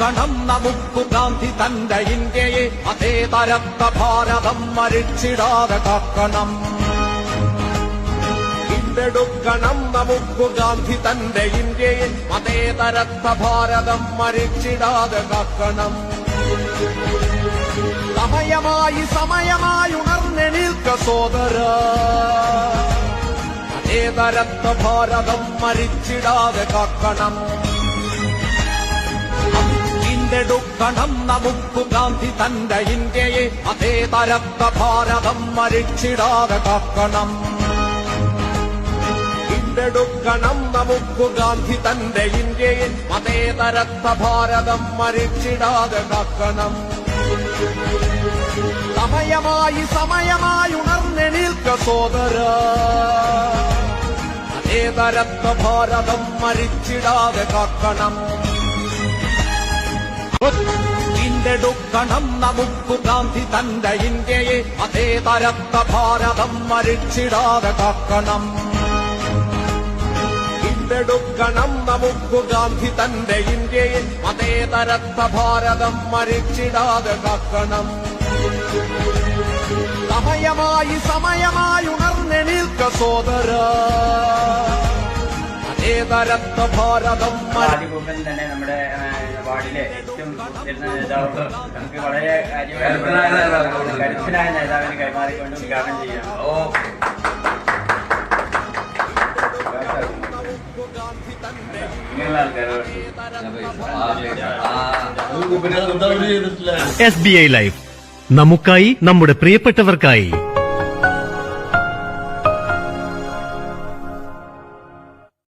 വീണ്ടെടുക്കണം നമുക്കു ഗാന്ധി തന്റെ ഇന്ത്യയെ അതേ തരത്ത ഭാരതം മരിച്ചിടാതെ കാക്കണം വീണ്ടെടുക്കണം നമുക്കു ഗാന്ധി തന്റെ ഇന്ത്യയെ അതേ തരത്ത ഭാരതം മരിച്ചിടാതെ കാക്കണം സമയമായി സമയമായി ഉണർന്നെണീൽക്ക സോദര. അതേ തരത്ത ഭാരതം മരിച്ചിടാതെ കാക്കണം വീണ്ടെടുക്കണം നമുക്ക് ഗാന്ധി തന്റെ ഇന്ത്യയെ അതേ തരത്ത ഭാരതം മരിച്ചിടാതെ കാക്കണം. വീണ്ടെടുക്കണം നമുക്ക് ഗാന്ധി തന്റെ ഇന്ത്യയെ അതേ തരത്ത ഭാരതം മരിച്ചിടാതെ കാക്കണം. സമയമായി സമയമായി ഉണർന്നെണീൽക്ക സോദര. അതേ തരത്ത ഭാരതം മരിച്ചിടാതെ കാക്കണം. വീണ്ടെടുക്കണം നമുക്കു ഗാന്ധി തന്റെ ഇന്ത്യയെ അതേ തരത്ത ഭാരതം മരിച്ചിടാതെ കാക്കണം. വീണ്ടെടുക്കണം നമുക്കു ഗാന്ധി തന്റെ ഇന്ത്യയെ അതേ തരത്ത ഭാരതം മരിച്ചിടാതെ കാക്കണം. സമയമായി സമയമായി ഉണർന്നെണീൽക്ക സോദര. ഭാരതം ആദ്യകൂപ്പൻ തന്നെ നമ്മുടെ വാർഡിലെ ഏറ്റവും ഉയർന്ന നേതാവ് നമുക്ക് വളരെ കരുത്തനായ നേതാവ്. കരുത്തനായ നേതാവിന് കൈമാറിക്കൊണ്ട് ഉദ്ഘാടനം ചെയ്യാം ഓ ഇങ്ങനെയുള്ള ആൾക്കാരോട് ആ എസ് ബി ഐ ലൈഫ് നമുക്കായി നമ്മുടെ പ്രിയപ്പെട്ടവർക്കായി